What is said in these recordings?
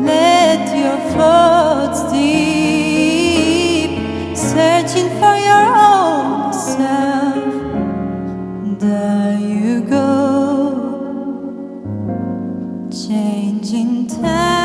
let your thoughts deep, searching for your own self. There you go, changing time.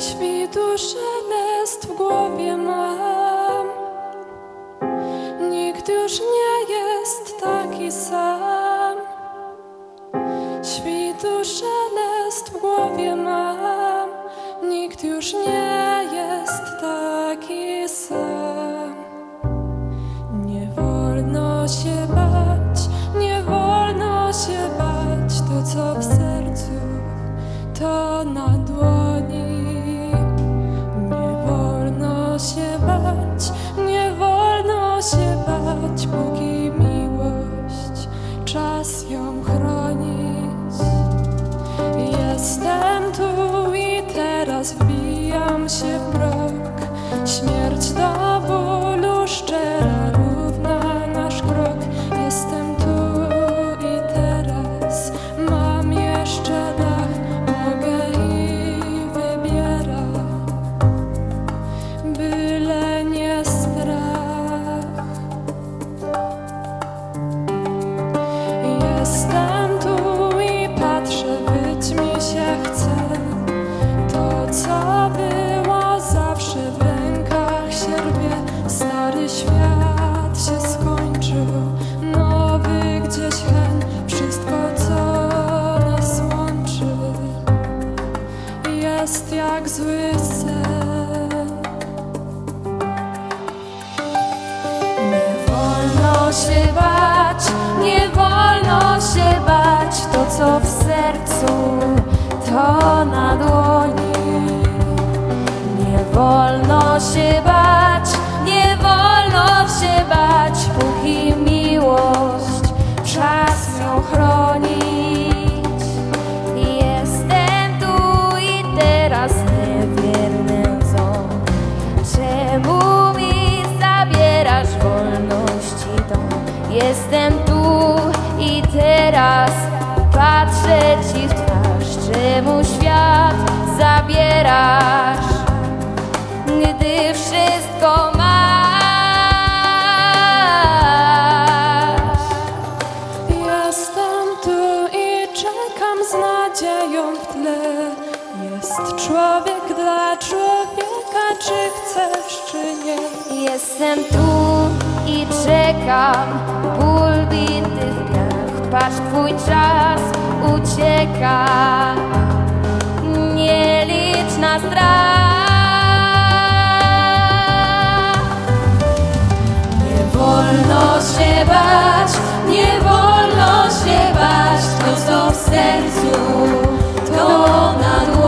Świtu szelest w głowie mam. Nikt już nie jest taki sam. Świtu szelest w głowie mam. Nikt już nie śmierć do worship jest człowiek dla człowieka, czy chcesz, czy nie? Jestem tu i czekam, ból bity w piach, patrz twój czas ucieka. Nie licz na strach. Nie wolno się bać, nie wolno się bać, to co w sercu, to na dół.